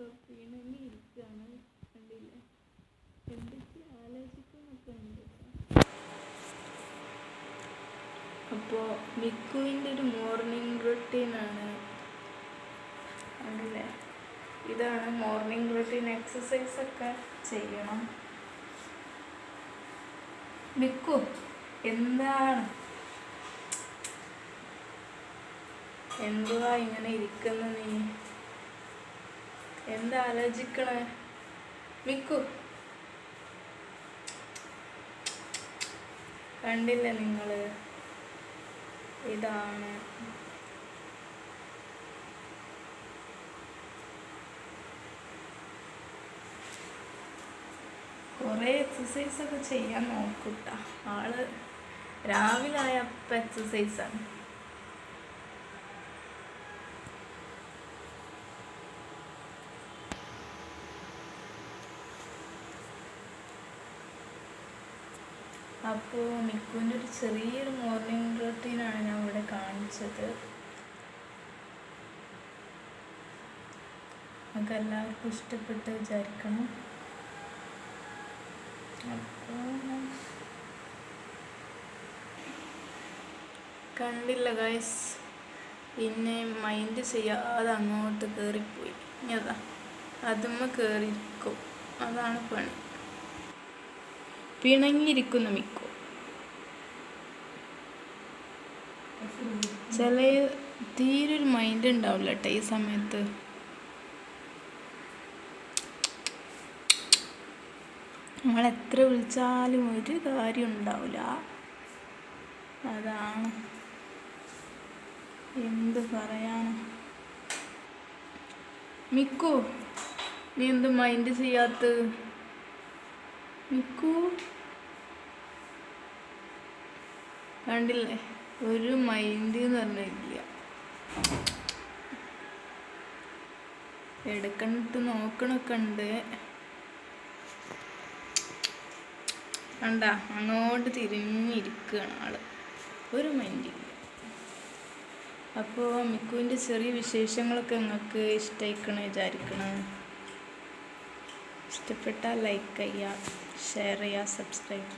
ഇപ്പോൾ പിണങ്ങി ഇരിക്കുകയാണ് കണ്ടില്ലേ? എന്തൊക്കെ ആലോചിക്കുന്നൊക്കെ ഉണ്ട് അപ്പോൾ മിക്കുവിന്റെ ഒരു മോർണിംഗ് റൊട്ടീനാണ് കണ്ടില്ലേ ഇതാണ് മോർണിംഗ് റുട്ടീൻ എക്സസൈസ് ഒക്കെ ചെയ്യണം. മിക്കു എന്താണ്? എന്തുവാ ഇങ്ങനെ ഇരിക്കുന്നത് നീ? എന്താ ആലോചിക്കണേ മിക്കു കണ്ടില്ലേ നിങ്ങൾ ഇതാണ്. കുറേ എക്സസൈസൊക്കെ ചെയ്യാൻ നോക്കൂട്ടാ. ആൾ രാവിലെ ആയ അപ്പം എക്സസൈസാണ് അപ്പോൾ മിക്കുവിന്റെ ഒരു ചെറിയൊരു മോർണിംഗ് റൂട്ടീനാണ് ഞാൻ ഇവിടെ കാണിച്ചത്. നമുക്ക് എല്ലാവർക്കും ഇഷ്ടപ്പെട്ട് വിചാരിക്കണം. അപ്പോൾ കണ്ടില്ല ഗൈസ് പിന്നെ മൈൻഡ് ചെയ്യാതെ അങ്ങോട്ട് കയറിപ്പോയി ഇനി അതാ. അതുമ്മ കയറിയിരിക്കും അതാണ് പണി. പിണങ്ങിയിരിക്കുന്ന മിക്കു. ചില തീരെ ഒരു മൈൻഡ് ഉണ്ടാവില്ല കേട്ടോ ഈ സമയത്ത്. നമ്മൾ എത്ര വിളിച്ചാലും ഒരു കാര്യം ഉണ്ടാവില്ല അതാണ് എന്ത് പറയാനാ. മിക്കു നീ എന്ത് മൈൻഡ് ചെയ്യാത്തത്? മിക്കു കണ്ടില്ലേ? ഒരു മൈൻഡ് എന്ന് പറഞ്ഞില്ല എടുക്കണിട്ട് നോക്കണൊക്കെ ഉണ്ട്. കണ്ട? അങ്ങോട്ട് തിരിഞ്ഞിരിക്കുകയാണ് ആൾ. ഒരു മൈൻഡില്ല അപ്പോൾ മിക്കുവിന്റെ ചെറിയ വിശേഷങ്ങളൊക്കെ നിങ്ങൾക്ക് ഇഷ്ടമായിക്കണം വിചാരിക്കണം? ഇഷ്ടപ്പെട്ടാൽ ലൈക്ക് ചെയ്യുക ഷെയർ ചെയ്യുക സബ്സ്ക്രൈബ് ചെയ്യുക